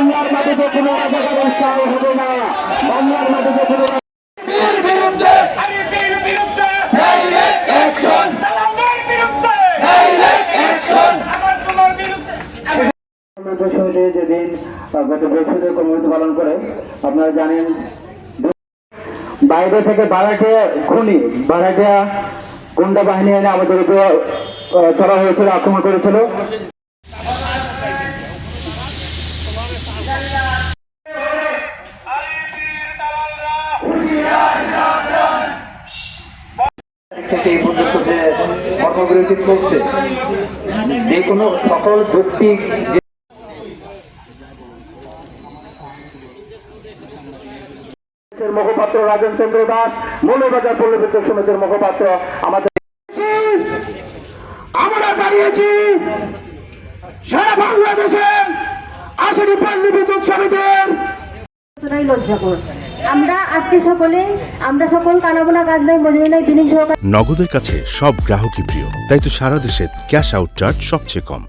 বাংলার মাটিতে কোনো রাজাকার হবে না। বাংলার মাটিতে কোনো বিরুদ্ধে যেদিন গত কর্মসূচি পালন করে আপনারা জানেন বাইরে থেকে বারাটিয়া খুনি বারাটিয়া গুন্ডা বাহিনী এনে আমাদের উপর চড়া হয়েছিল আক্রমণ করেছিল। থেকে এই পর্যন্ত যে কর্মবিরতি চলছে যে কোনো সকল যৌক্তিক দেশের মুখপাত্র রাজন চন্দ্র দাস মৌলবাজার পল্লবিদ্য সমিতির মুখপাত্র আমাদের আমরা দাঁড়িয়েছি সারা বাংলাদেশে আশিটি পল্লী বিদ্যুৎ সমিতির কতটাই লজ্জাকর আমরা আজকে সকলে, আমরা সকল কানাবোনা কাজ নাই মজুরি নাই তিনি নগদের কাছে সব গ্রাহকই প্রিয়। তাই তো সারা দেশে ক্যাশ আউট চার্জ সবচেয়ে কম।